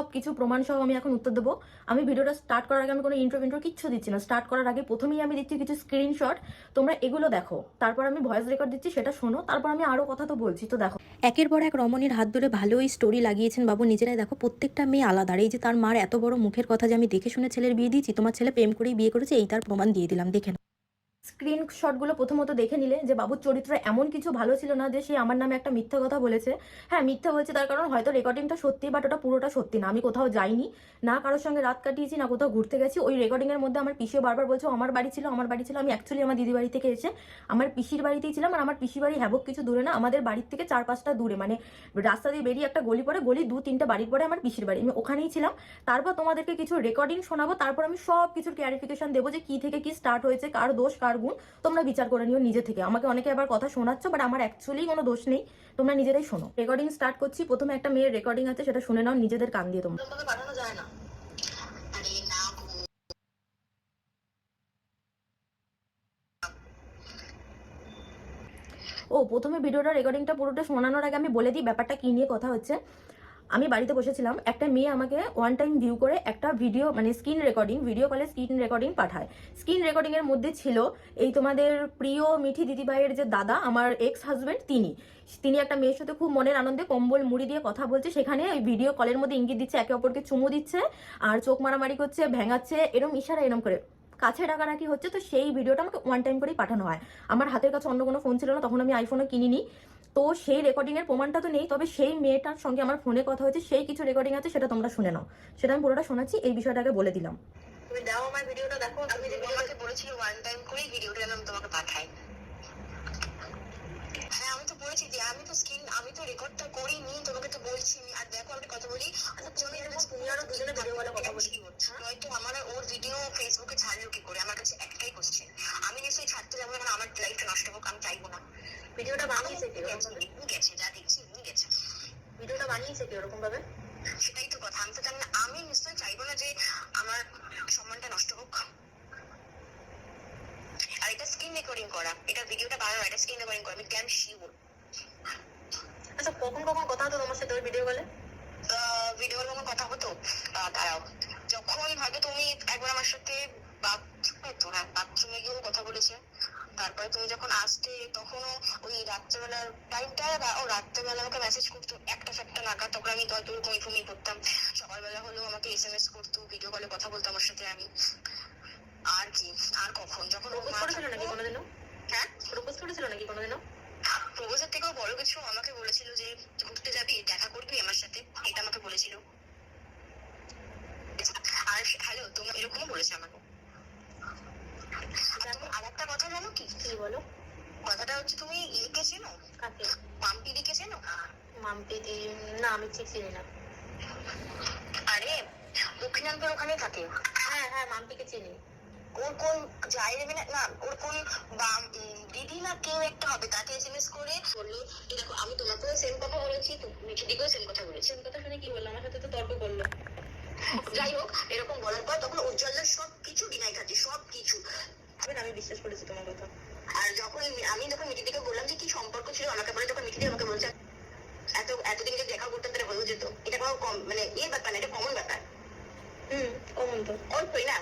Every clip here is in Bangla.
সব কিছু প্রমাণ সহ আমি এখন উত্তর দেবো। আমি ভিডিওটা স্টার্ট করার আগে আমি কোনো ইন্ট্রো ইন্ট্রো কিচ্ছু দিচ্ছি না। স্টার্ট করার আগে প্রথমেই আমি দিচ্ছি কিছু স্ক্রিনশট তোমরা এগুলো দেখো। তারপর আমি ভয়েস রেকর্ড দিচ্ছি, সেটা শোনো। তারপর আমি আরও কথা তো বলছি, তো দেখো। একের পর এক রমণীর হাত ধরে ভালোই স্টোরি লাগিয়েছেন বাবু। নিজেরাই দেখো, প্রত্যেকটা মেয়ে আলাদা। এই যে তার মার এত বড় মুখের কথা যে আমি দেখে শুনে ছেলের বিয়ে দিয়েছি, তোমার ছেলে প্রেম করেই বিয়ে করেছে, এই তার প্রমাণ দিয়ে দিলাম, দেখে। স্ক্রিনশটগুলো প্রথমত দেখে নিলে যে বাবুর চরিত্র এমন কিছু ভালো ছিল না যে সে আমার নামে একটা মিথ্যা কথা বলেছে। হ্যাঁ মিথ্যা বলছে তার কারণ হয়তো রেকর্ডিংটা সত্যি বাট ওটা পুরোটা সত্যি না। আমি কোথাও যাইনি, না কারোর সঙ্গে রাত কাটিয়েছি, না কোথাও ঘুরতে গেছি। ওই রেকর্ডিংয়ের মধ্যে আমার পিসিও বারবার বলছে আমার বাড়ি ছিল, আমার বাড়ি ছিল, আমি অ্যাকচুয়ালি আমার দিদি বাড়ি থেকে এসে আমার পিসির বাড়িতেই ছিলাম আর আমার পিসি বাড়ি হ্যাবক কিছু দূরে না, আমাদের বাড়ির থেকে চার পাঁচটা দূরে। মানে রাস্তা দিয়ে বেরিয়ে একটা গলি পরে গলি দু তিনটা বাড়ির পরে আমার পিসির বাড়ি। আমি ওখানেই ছিলাম। তারপর তোমাদেরকে কিছু রেকর্ডিং শোনাবো, তারপর আমি সব কিছুর ক্লারিফিকেশন দেবো যে কি থেকে কি স্টার্ট হয়েছে, কার দোষ, কার গুণ, তোমরা বিচার করে নিও নিজে থেকে। আমাকে অনেকে আবার কথা শোনাচ্ছ বাট আমার অ্যাকচুয়ালি কোনো দোষ নেই। তোমরা নিজেরাই শোনো। রেকর্ডিং স্টার্ট করছি। প্রথমে একটা মেয়ের রেকর্ডিং আছে, সেটা শুনে নাও, নিজেদের কান দিয়ে তোমরা। না আরে। ও প্রথমে ভিডিওটা রেকর্ডিংটা পুরোটা শোনানোর আগে আমি বলে দিই, ব্যাপারটা কি নিয়ে কথা হচ্ছে। আমি বাড়িতে বসেছিলাম, একটা মেয়ে আমাকে ওয়ান টাইম ভিউ করে একটা ভিডিও মানে স্ক্রিন রেকর্ডিং ভিডিও কলে স্ক্রিন রেকর্ডিং পাঠায়। স্ক্রিন রেকর্ডিং এর মধ্যে ছিল এই তোমাদের প্রিয় মিঠি দিদিভাইয়ের যে দাদা, আমার এক্স হাজবেন্ড তিনি। তিনি একটা মেয়ের সাথে খুব মনের আনন্দে কম্বল মুড়ি দিয়ে কথা বলছে, সেখানে ওই ভিডিও কলের মধ্যে ইঙ্গিত দিচ্ছে, একে অপরকে চুমু দিচ্ছে, আর চোখ মারামারি করছে, ভেঙাচ্ছে, এরম ইশারা এরম করে। কাছে ডাকাডাকি হচ্ছে, তো সেই ভিডিওটা আমাকে ওয়ান টাইম করেই পাঠানো হয়। আমার হাতের কাছে অন্য কোনো ফোন ছিল না, তখন আমি আইফোনও কিনিনি। তো সেই রেকর্ডিং এর প্রমাণটা তো নেই, তবে সেই মেয়েটার সঙ্গে আমার ফোনে কথা হয়েছে, সেই কিছু রেকর্ডিং আছে, সেটা তোমরা শুনে নাও। সেটা আমি পুরোটা শোনাচ্ছি, এই বিষয়টাকে বলে দিলাম। তুমি দাও আমার ভিডিওটা, দেখো, আমি যে তোমাকে বলেছি ওয়ান টাইম করেই ভিডিওটা আমি তোমাকে পাঠাই। হ্যাঁ আমি তো বলেছি যে আমি তো স্ক্রিন ভিডিওটা বানিয়েছে কি? গেছে যা দেখছি এমনি গেছে। ভিডিওটা বানিয়েছে কি ওরকম ভাবে? সেটাই তো কথা আমি তো জানি না আমি নিশ্চয়ই চাইব না যে আমার সম্মানটা নষ্ট হোক। আর এটা স্ক্রিন রেকর্ডিং করা এটা ভিডিওটা বানানো এটা স্ক্রিন রেকর্ডিং করা আমি ক্যান শিওর আচ্ছা কখন কখন কথা হতো তোমার সাথে ওই ভিডিও কলে ভিডিওর কোনো কথা হতো? দাঁড়াও। যখন হয়তো তুমি একবার আমার সাথে বাথরুমে তো হ্যাঁ বাথরুমে গিয়েও কথা বলেছে। তারপরে তুমি যখন আসতে তখনও ওই রাত্রেবেলার টাইমটা ও রাত্রেবেলা আমাকে মেসেজ করতো একটা সাতটা নাগাদ তখন আমি হয়তো ঘুমিয়ে ঘুমিয়ে পড়তাম সকালবেলা হলেও আমাকে এস এম এস করতো ভিডিও কলে কথা বলতো আমার সাথে আমি। আর কি আর কখন? যখন ওর মা করেছিল নাকি কোনোদিনও? হ্যাঁ? প্রপোজ করেছিল নাকি কোনোদিনও? প্রপোজের থেকেও বড় কিছু আমাকে বলেছিল যে ঘুরতে যাবি দেখা করবি আমার সাথে এটা আমাকে বলেছিল। আর হ্যালো তোমার এরকমও বলেছে আমাকে। একটা কথা জানো কি? কি বলো? কথাটা হচ্ছে তুমি ইয়েকে চেনো? কাকে? মাম্পি দিকে চেনো? মাম্পি দি না আমি ঠিক চিনি না। আরে দক্ষিণান্তর ওখানে থাকে। হ্যাঁ হ্যাঁ মাম্পিকে চিনি। ওর কোন যাই দেবে না না ওর কোন দিদি না কেউ একটা হবে তাকে এসএমএস করে বলল যে দেখো আমি তোমাকেও সেম কথা বলেছি মিঠিদিকেও সেম কথা বলেছি। সেম কথা শুনে কি বলল? আমার সাথে তো তর্ক করল। যাই হোক এরকম বলার পর তখন উজ্জ্বলের সব কিছু ডিনাই খাচ্ছি সব কিছু আমি আমি বিশ্বাস করেছি তোমার কথা। আর যখন আমি যখন মিঠিদিকে বললাম যে কি সম্পর্ক ছিল আমাকে বলে তখন মিঠিদি আমাকে বলছে এত এতদিন যে দেখা করতে তাহলে হয়েও যেত। এটা কোনো কম মানে ইয়ে ব্যাপার না এটা কমন ব্যাপার। হুম কমন তো। অল্পই না।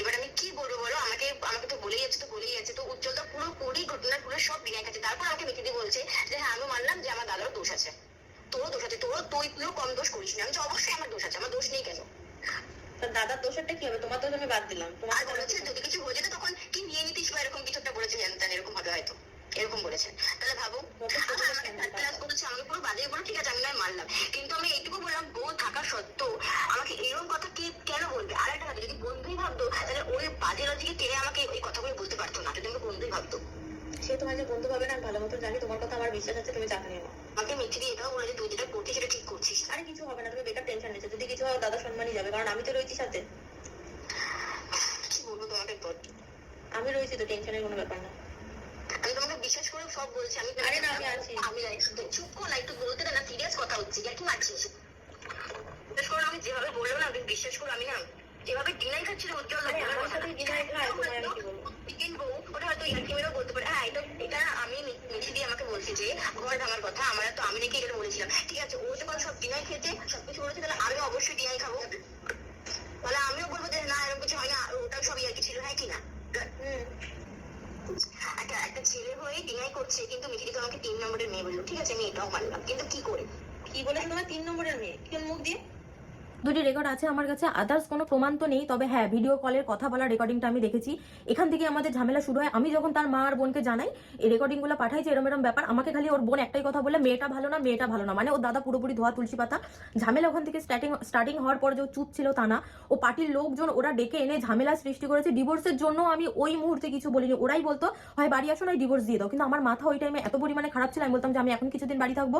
এবার আমি কি বলব বলো? আমাকে আমাকে তো বলেই যাচ্ছে তো বলেই যাচ্ছে। তো উজ্জ্বল তো পুরো পুরি ঘটনা পুরো সব বিনায় খাচ্ছে তারপর আমাকে মিঠিদি বলছে যে হ্যাঁ আমি মানলাম যে আমার দাদারও দোষ আছে। তোরও দোষ আছে তোরও তুই তুইও কম দোষ করিস না। আমি তো অবশ্যই আমার দোষ আছে আমার দোষ নেই কেন? দাদার দোষেরটা কি হবে? তোমার দোষ আমি বাদ দিলাম। তোমার যদি কিছু হয়ে যেত তখন কি নিয়ে নিতিস বা এরকম কিছু একটা বলেছে জানতেন এরকম হবে হয়তো এরকম বলেছে তাহলে ভাবো ক্লাস করেছে আমাকে পুরো বাজে বলো ঠিক আছে আমি নয় মানলাম কিন্তু আমি এইটুকু বললাম বউ থাকা সত্ত্বেও আমাকে এরকম কথা কে কেন বলবে আর একটা কথা যদি বন্ধুই ভাবতো তাহলে ওই লজিকে টেনে আমাকে ওই কথাগুলো বলতে পারতো না যদি আমাকে বন্ধুই ভাবতো। সে তোমার যে বন্ধু হবে না আমি ভালো মতো জানি তোমার কথা আমার বিশ্বাস আছে তুমি চাপ নিও আমাকে মিথ্যে দিয়ে এটাও বলেছে তুই যেটা করছিস সেটা ঠিক করছিস আরে কিছু হবে না তুমি বেকার টেনশন নিচ্ছ। যদি কিছু হয় দাদা সম্মানই যাবে কারণ আমি তো রয়েছি সাথে। কি বলব তোমাকে তোর আমি রয়েছি তো টেনশনের কোনো ব্যাপার না। আমি তোমাকে বিশ্বাস করে সব বলছি আমি আরে না, আমি আছি। আমি চুপ কর না একটু বলতে না সিরিয়াস কথা হচ্ছে কি কি মারছিস? বিশ্বাস করো আমি যেভাবে বলল না তুমি বিশ্বাস করো আমি না যেভাবে ডিনাই খাচ্ছিল উজ্জ্বল হ্যাঁ, আমার কিনবো ওটা হয়তো ইয়ার্কি বলতে পারে। হ্যাঁ এটা এটা আমি মিঠি দিয়ে আমাকে বলছে যে ঘর ভাঙার কথা আমরা তো আমি নাকি এটা বলেছিলাম। ঠিক আছে ও যখন সব ডিনাই খেতে সবকিছু বলেছে তাহলে আমি অবশ্যই ডিনাই খাব। তাহলে আমিও বলব যে না এরকম কিছু হয় না ওটাও সব ইয়ার্কি ছিল হ্যাঁ কিনা একটা একটা ছেলে হয়ে ডিনাই করছে কিন্তু মিঠি তো আমাকে তিন নম্বরের মেয়ে বলল। ঠিক আছে আমি এটাও মানলাম। কিন্তু কি করে? কি বলে তোমার? তিন নম্বরের মেয়ে। কোন মুখ দিয়ে? দুটি রেকর্ড আছে আমার কাছে আদার্স কোনো প্রমাণ তো নেই, তবে হ্যাঁ ভিডিও কলের কথা বলা রেকর্ডিংটা আমি দেখেছি। এখান থেকে আমাদের ঝামেলা শুরু হয়, আমি যখন তার মা আর বোনকে জানাই, এই রেকর্ডিংগুলো পাঠাই যে এরম এরম ব্যাপার, আমাকে খালি ওর বোন একটাই কথা বলে মেয়েটা ভালো না, মেয়েটা ভালো না। মানে ওর দাদা পুরোপুরি ধোয়া তুলসী পাতা। ঝামেলা ওখান থেকে স্টার্টিং স্টার্টিং হওয়ার পর যে ও চুপ ছিল তা না। ও পার্টির লোকজন ওরা ডেকে এনে ঝামেলা সৃষ্টি করেছে। ডিভোর্সের জন্য আমি ওই মুহূর্তে কিছু বলিনি। ওরাই বলতো, হয়, বাড়ি আসো, নয় ডিভোর্স দিয়ে দাও। কিন্তু আমার মাথা ওই টাইমে এত পরিমাণে খারাপ ছিল, আমি বলতাম যে, আমি এখন কিছুদিন বাড়ি থাকব।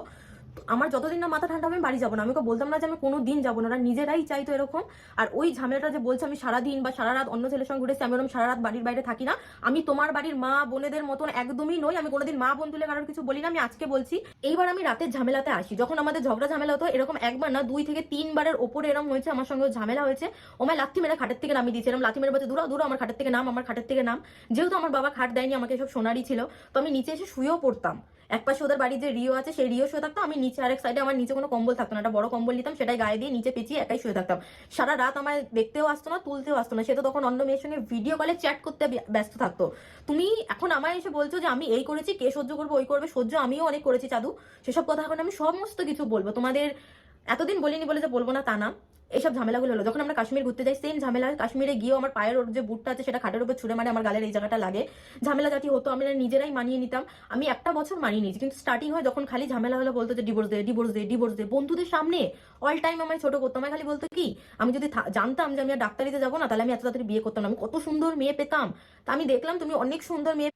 আমার যতদিন না মাথা ঠান্ডা হবে, আমি বাড়ি যাব না। আমি ওকে বলতাম না যে আমি কোনো দিন যাব না, ওরা নিজেরাই চাইতো এরকম। আর ওই ঝামেলাটা যে বলছে, আমি সারাদিন বা সারা রাত অন্য ছেলের সঙ্গে ঘুরেছি, আমি ওরকম সারা রাত বাড়ির বাইরে থাকি না। আমি তোমার বাড়ির মা বোনেদের মতন একদমই নই। আমি কোনোদিন মা বোন তুলে কারোর কিছু বলি না। আমি আজকে বলছি, এইবার আমি রাতের ঝামেলাতে আসি। যখন আমাদের ঝগড়া ঝামেলা হতো, এরকম একবার না, দুই থেকে তিনবারের ওপরে এরকম হয়েছে, আমার সঙ্গে ঝামেলা হয়েছে। ও আমায় লাথি মেরে খাটের থেকে নামিয়ে দিয়েছে। এরকম লাথি মেরে বলছে দূর দূর আমার খাটের থেকে নাম, আমার খাটের থেকে নাম। যেহেতু আমার বাবা খাট দেয়নি, আমাকে সব সোনারই ছিল, তো আমি নিচে এসে শুয়েও পড়তাম। এক পাশে ওদের বাড়ির যে রিও আছে, সেই রিও শুয়ে থাকতো আমি নিচে আরেক সাইডে আমার নিচে কোনো কম্বল থাকতো না। একটা বড় কম্বল নিতাম, সেটাই গায়ে দিয়ে নিচে পেঁচিয়ে একাই শুয়ে থাকতাম। সারা রাত আমার দেখতেও আসতো না, তুলতেও আসতো না। সে তো তখন অন্য মেয়ের সঙ্গে ভিডিও কলে চ্যাট করতে ব্যস্ত থাকতো। তুমি এখন আমায় এসে বলছো যে, আমি এই করেছি, কে সহ্য করব, ওই করবে, সহ্য আমিও অনেক করেছি, চাদু। সেসব কথা এখন আমি সমস্ত কিছু বলব। তোমাদের এতদিন বলিনি বলে যে বলব না তা না। এইসব ঝামেলাগুলো হলো। যখন আমরা কাশ্মীর ঘুরতে যাই সেম ঝামেলা, কাশ্মীরে গিয়েও আমার পায়ের ওর যে বুটটা আছে, সেটা খাটের উপর ছুড়ে মারে আমার গালের এই জায়গাটা লাগে। ঝামেলা জাতি হতো, আমরা নিজেরাই মানিয়ে নিতাম। আমি একটা বছর মানিয়ে নিয়েছি, কিন্তু স্টার্টিং হয় যখন খালি ঝামেলা হলো বলতো যে ডিভোর্স দে ডিভোর্স দে ডিভোর্স দে। বন্ধুদের সামনে অল টাইম আমায় ছোট করতো। আমায় খালি বলতো কি, আমি যদি জানতাম যে আমি ডাক্তারিতে যাব না, তাহলে আমি এত তাড়াতাড়ি বিয়ে করতাম না। আমি কত সুন্দর মেয়ে পেতাম। তা আমি দেখলাম তুমি অনেক সুন্দর মেয়ে